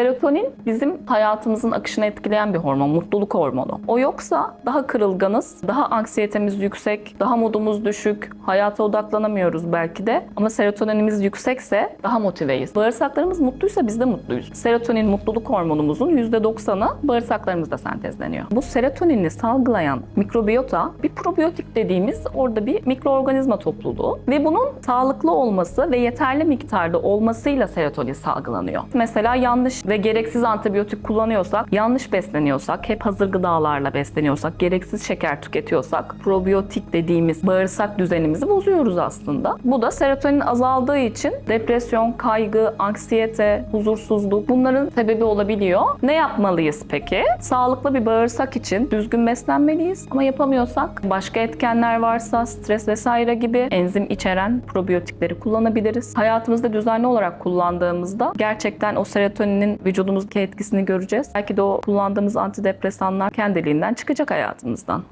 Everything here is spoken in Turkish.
Serotonin bizim hayatımızın akışını etkileyen bir hormon, mutluluk hormonu. O yoksa daha kırılganız, daha anksiyetemiz yüksek, daha modumuz düşük, hayata odaklanamıyoruz belki de. Ama serotoninimiz yüksekse daha motiveyiz. Bağırsaklarımız mutluysa biz de mutluyuz. Serotonin mutluluk hormonumuzun %90'ı bağırsaklarımızda sentezleniyor. Bu serotonini salgılayan mikrobiyota bir probiyotik dediğimiz orada bir mikroorganizma topluluğu ve bunun sağlıklı olması ve yeterli miktarda olmasıyla serotonin salgılanıyor. Mesela yanlış ve gereksiz antibiyotik kullanıyorsak, yanlış besleniyorsak, hep hazır gıdalarla besleniyorsak, gereksiz şeker tüketiyorsak, probiyotik dediğimiz bağırsak düzenimizi bozuyoruz aslında. Bu da serotonin azaldığı için depresyon, kaygı, anksiyete, huzursuzluk bunların sebebi olabiliyor. Ne yapmalıyız peki? Sağlıklı bir bağırsak için düzgün beslenmeliyiz ama yapamıyorsak başka etkenler varsa stres vesaire gibi enzim içeren probiyotikleri kullanabiliriz. Hayatımızda düzenli olarak kullandığımızda gerçekten o serotoninin vücudumuzdaki etkisini göreceğiz. Belki de o kullandığımız antidepresanlar kendiliğinden çıkacak hayatımızdan.